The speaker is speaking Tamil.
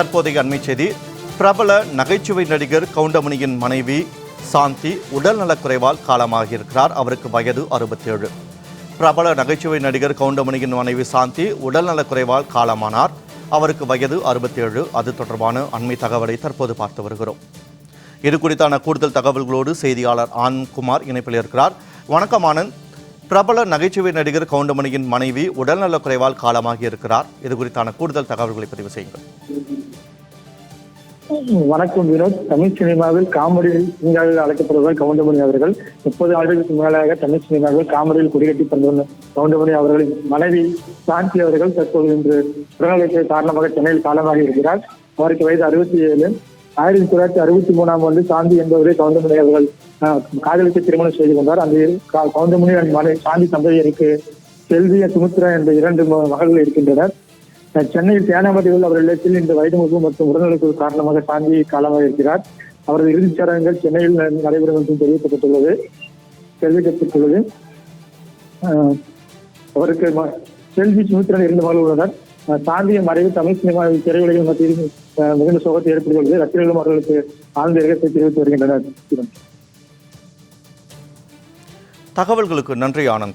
தற்போதைய அண்மை செய்தி. பிரபல நகைச்சுவை நடிகர் கவுண்டமணியின் மனைவி சாந்தி உடல் நலக்குறைவால் காலமாகியிருக்கிறார். அவருக்கு வயது அறுபத்தேழு. பிரபல நகைச்சுவை நடிகர் கவுண்டமணியின் மனைவி சாந்தி உடல் நலக்குறைவால் காலமானார். அவருக்கு வயது அறுபத்தேழு. அது தொடர்பான அண்மை தகவலை தற்போது பார்த்து வருகிறோம். இது குறித்தான கூடுதல் தகவல்களோடு செய்தியாளர் ஆன்குமார் இணைப்பில் இருக்கிறார். வணக்கம் ஆனந்த். பிரபல நகைச்சுவை நடிகர் கவுண்டமணியின் மனைவி உடல்நலக்குறைவால் காலமாகி இருக்கிறார் இது குறித்தான கூடுதல் தகவல்களை பதிவு செய்யுங்கள். வணக்கம் வினோத் தமிழ் சினிமாவில் காமெடி சிங்காவில் அழைக்கப்படுவதால் கவுண்டமணி அவர்கள். முப்பது ஆண்டுகளுக்கு மேலாக தமிழ் சினிமாவில் காமெடியில் குடிகட்டி தந்துள்ள கவுண்டமணி அவர்களின் மனைவி சாந்தி அவர்கள் தற்போது இன்று உடல்நலத்தை காரணமாக சென்னையில் காலமாக இருக்கிறார். அவருக்கு வயது அறுபத்தி ஏழு ஆயிரத்தி தொள்ளாயிரத்தி அறுபத்தி மூணாம் ஆண்டு சாந்தி என்பவரை கவுண்டமணி அவர்கள் ஆஹ், காதலித்து திருமணம் செய்து கொண்டார். அந்த கவுண்டமணி and மனைவி சாந்தி தம்பதியருக்கு செல்விய சுமித்ரா என்ற இரண்டு மகள்கள் இருக்கின்றனர். சென்னையில் தேனாமதியில் அவர் இல்லத்தில் இந்த வயது மற்றும் உடல்நலக்குழு காரணமாக சாந்தி காலமாக இருக்கிறார். அவரது இறுதிச் சடங்குகள் சென்னையில் நடைபெறும் என்றும் தெரிவிக்கப்பட்டுள்ளது. தெரிவிக்கப்பட்டுள்ளது அவருக்கு ம- செல்வி சுமித்ரன் இரண்டு மகள் உள்ளனர். ஆஹ் மறைவு தமிழ் சினிமா திரையுலகில் மத்தியில் மிகுந்த சோகத்தை ஏற்படுத்தியுள்ளது. ரசிகர்களும் அவர்களுக்கு ஆழ்ந்த இரக்கத்தை தெரிவித்து வருகின்றனர். தகவல்களுக்கு நன்றி ஆனந்த்.